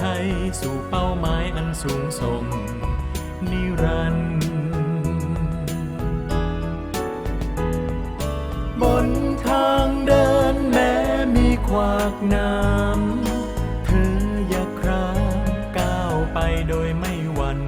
ชัยสู่เป้าหมายอันสูงส่งนิรันดร์บนทางเดินแม้มีขวากน้ำเธออย่าคราก้าวไปโดยไม่หวั่น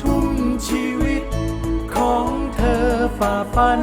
ทุ่มชีวิตของเธอฝ่าฟัน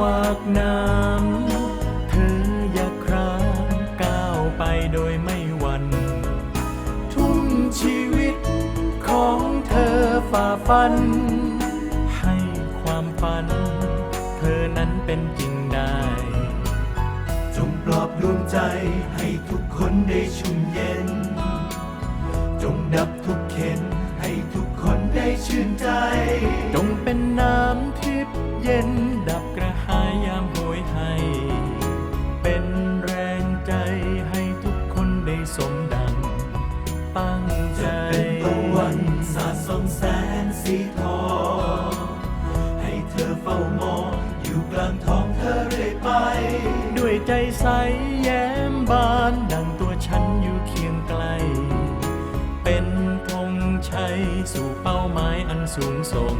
วากน้ำ เธออย่าครางก้าวไปโดยไม่หวัน่น ทุ่มชีวิตของเธอฝ่าฟัน ให้ความฝัน เธอนั้นเป็นจริงได้ จงปลอบดวงใจให้ทุกคนได้ชุ่มเย็น จงดับทุกเข็นให้ทุกคนได้ชื่นใจ จงเป็นน้ำทิพย์เย็น ส่องแสงสีทองให้เธอเฝ้ามองอยู่กลางท้องเธอเรื่อยไป ด้วยใจใสแย้มบานดังตัวฉันอยู่เคียงไกล เป็นธงชัยสู่เป้าหมายอันสูงส่ง